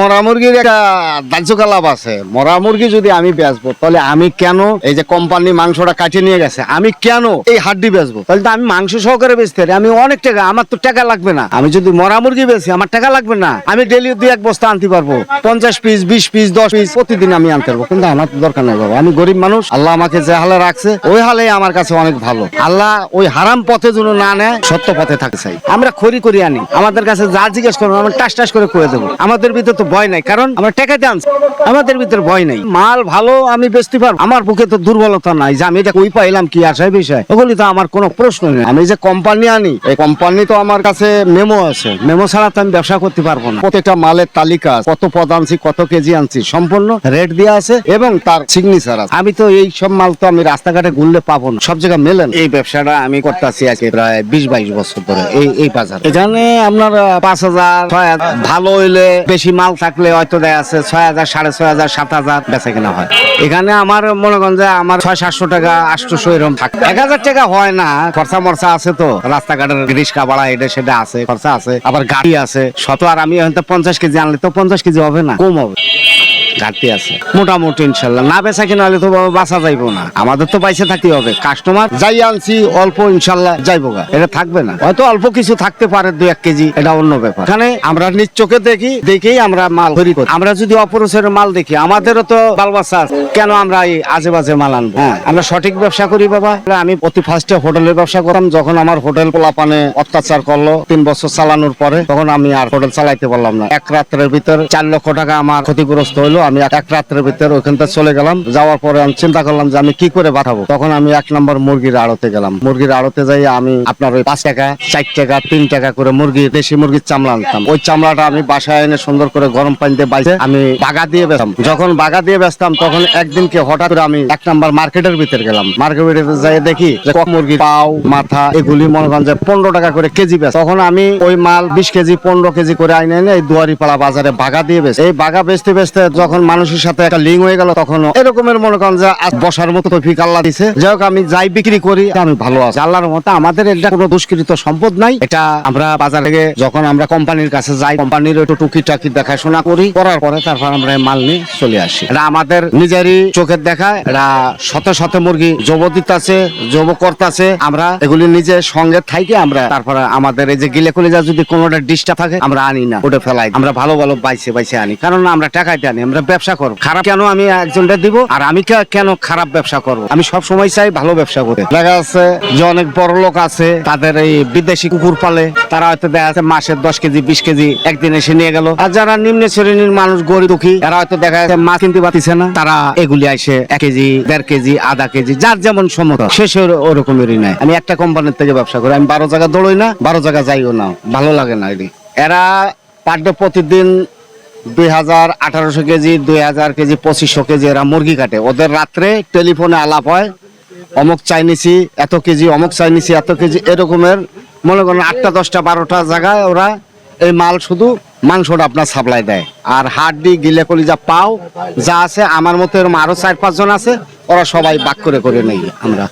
মরা মুরগির একটা দাহ্যকা লাভ আছে। মরা মুরগি যদি আমি বেচবো, তাহলে আমি কেন এই যে কোম্পানি মাংসটা কাটিয়ে নিয়ে গেছে, আমি কেন এই হাড্ডি বেচবো? তাহলে তো আমি মাংস সহকারে বেচতে পারি, আমি অনেক টাকা, আমার তো টাকা লাগবে না। আমি যদি মরা মুরগি বেচি, আমার টাকা লাগবে না। আমি ডেলি দুই এক বস্তা আনতে পারব। পঞ্চাশ পিস, বিশ পিস, দশ পিস, প্রতিদিন আমি আনতে পারব। কিন্তু আমার তো দরকার নেই বাবা, আমি গরিব মানুষ, আল্লাহ আমাকে যে হালে রাখছে, ওই হালে আমার কাছে অনেক ভালো। আল্লাহ ওই হারাম পথে যেন না নেয়, সত্য পথে থাকতে চাই। আমরা খড়ি করি আনি, আমাদের কাছে যা জিজ্ঞেস করব আমরা টাস টাস করে করে দেবো। আমাদের ভিতরে তো ভয় নাই, কারণ আমরা টাকা দিয়ে আমাদের ভিতরে ভয় নাই। মাল ভালো, আমি বেচতে পারব। আমার বুকে তো দুর্বলতা নাই যে আমি এটা কই পাইলাম, কি আশায় বিষয়? ওগুলি তো আমার কোনো প্রশ্ন নেই। আমি যে কোম্পানি আনি, এই কোম্পানি তো আমার কাছে মেমো আছে। মেমো ছাড়া তো আমি ব্যবসা করতে পারব না। প্রত্যেকটা মালের তালিকা কত পদ আনছি, কত কেজি আনছি, সম্পূর্ণ রেট দেওয়া আছে এবং তার সিগনেচার আছে। আমি তো এই সব মাল তো আমি রাস্তাঘাটে ঘুরলে পাবো না। সব জায়গায় মেলেন এই ব্যবসাটা আমি করতেছি আজকে প্রায় বিশ বাইশ বছর ধরে। এই এই বাজার। এখানে আপনার পাঁচ হাজার। ভালো হইলে বেশি মাল থাকলে হয়তো দেখা আছে ছয় হাজার, সাড়ে ছয় হাজার, সাত হাজার বেচা কেনা হয়। এখানে আমার মনে করেন যে আমার ছয়, সাতশো টাকা, আটশোশো এরকম থাকে। এক হাজার টাকা হয় না, খরচা মরচা আছে তো। রাস্তাঘাটের রিক্সা ভাড়া এটা সেটা আছে, খরচা আছে, আবার গাড়ি আছে। শত আর আমি হয়তো পঞ্চাশ কেজি আনলে তো পঞ্চাশ কেজি হবে না, কম হবে। ঘাটতি আছে। মোটামুটি ইনশাল্লাহ। না বেচা কিনা তো বাবা বাঁচা যাইবো না। আমাদের তো বাইসে থাকতে হবে। কাস্টমার যাই আনছি, অল্প ইনশাল্লাহ যাইবো গা। এটা থাকবে না। হয়তো অল্প কিছু থাকতে পারে দু এক কেজি। এটা অন্য ব্যাপার। এখানে আমরা নিজ চোখে দেখি, দেখেই আমরা মাল তৈরি করি। আমরা যদি অপরসের মাল দেখি, আমাদেরও তো বাল বাচ্চা আছে। কেন আমরা এই আজে বাজে মাল আনব? হ্যাঁ আমরা সঠিক ব্যবসা করি বাবা। আমি প্রতি ফার্স্টে হোটেলের ব্যবসা করতাম। যখন আমার হোটেল পোলাপানে অত্যাচার করল তিন বছর চালানোর পরে, তখন আমি আর হোটেল চালাইতে পারলাম না। এক রাত্রের ভিতর চার লক্ষ টাকা আমার ক্ষতিগ্রস্ত হলো আমি এক রাত্রের ভিতর ওইখান থেকে চলে গেলাম। যাওয়ার পরে আমি চিন্তা করলাম যে আমি কি করে বাঁধাবো তখন আমি এক নম্বর মুরগির আড়তে গেলাম। মুরগির আড়তে যাই আমি আপনার ওই পাঁচ টাকা, চার টাকা, তিন টাকা করে মুরগি, দেশি মুরগির চামড়া আনতাম। ওই চামড়াটা আমি বাসায় এনে সুন্দর করে গরম পানিতে বাইছে, আমি বাগা দিয়ে বেচতাম। যখন বাগা দিয়ে বেচতাম, তখন একদিনকে হঠাৎ করে আমি এক নম্বর মার্কেটের ভিতরে গেলাম। মার্কেটের যাই দেখি যে কক মুরগি, পাও, মাথা, এগুলি মনে করেন যে পনেরো টাকা করে কেজি বেচ। তখন আমি ওই মাল বিশ কেজি, পনেরো কেজি করে আইনে এনে এই দুয়ারিপাড়া বাজারে বাগা দিয়ে বেচ। এই বাগা বেচতে বেচতে যখন মানুষের সাথে একটা লিঙ্ক হয়ে গেল তখন এরকমের মনে করেন যে বসার মতো তৌফিক আল্লাহ দিছে। যাই হোক, আমি যাই বিক্রি করি আমি ভালো আছি। আল্লাহর মতো আমাদের এটা কোনো দুষ্কৃত সম্পদ নাই। এটা আমরা বাজার থেকে যখন আমরা কোম্পানির কাছে যাই, কোম্পানির একটু টুকি টাকি দেখাশোনা করি, করার পরে তারপর আমরা মাল নিয়ে চলে আসি। এটা আমাদের নিজেরই চোখের দেখা, এটা শত শত মুরগি জব দিতেছে জব করতেছে। আমরা এগুলি নিজে সঙ্গে থাইকে আমরা তারপরে আমাদের এই যে গিলে কলিজা যদি কোনোটা ডিস্টার্ব থাকে, আমরা আনি না, ওটা ফেলাই আমরা ভালো ভালো বাইছে বাইছে আনি। কারণ আমরা টাকাইতে আনি আমরা ব্যবসা করব। খারাপ কেন আমি একজনটা দিব? আর আমি কেন খারাপ ব্যবসা করব? আমি সব সময় চাই ভালো ব্যবসা করতে। দেখা যাচ্ছে যে অনেক বড় লোক আছে, তাদের এই বিদেশি কুকুর পালে, তারা হয়তো দেখা যাচ্ছে মাসে দশ কেজি, বিশ কেজি একদিন এসে নিয়ে গেল। আর যারা নিম্ন শ্রেণির মানুষ, গরিব দুঃখী এরা হয়তো দেখা যাচ্ছে মাছ কিনতে পারতেছে না। তারা এগুলি আইসে এক কেজি, দেড় কেজি, আধা কেজি, যার যেমন সমত, শেষে ওরকমেরই নাই আমি একটা কোম্পানির থেকে ব্যবসা করি। আমি বারো জায়গা দৌড়ই না, বারো জায়গা যাইও না। ভালো লাগে না এরা ডে প্রতিদিন দুই হাজার আঠারোশো কেজি, দুই হাজার কেজি, পঁচিশশো কেজি এরা মুরগি কাটে। ওদের রাত্রে টেলিফোনে আলাপ হয়, অমুক চাইনিসি এত কেজি, অমুক চাইনিসি এত কেজি, এরকমের মনে করেন আটটা, দশটা, বারোটা জায়গায় ওরা এই মাল শুধু মাংসটা আপনার সাপ্লাই দেয়। আর হাড্ডি, গিলে কলিজা পাও যা আছে, আমার মতো এরকম আরও চার পাঁচজন আছে, ওরা সবাই বাক করে করে নেই আমরা।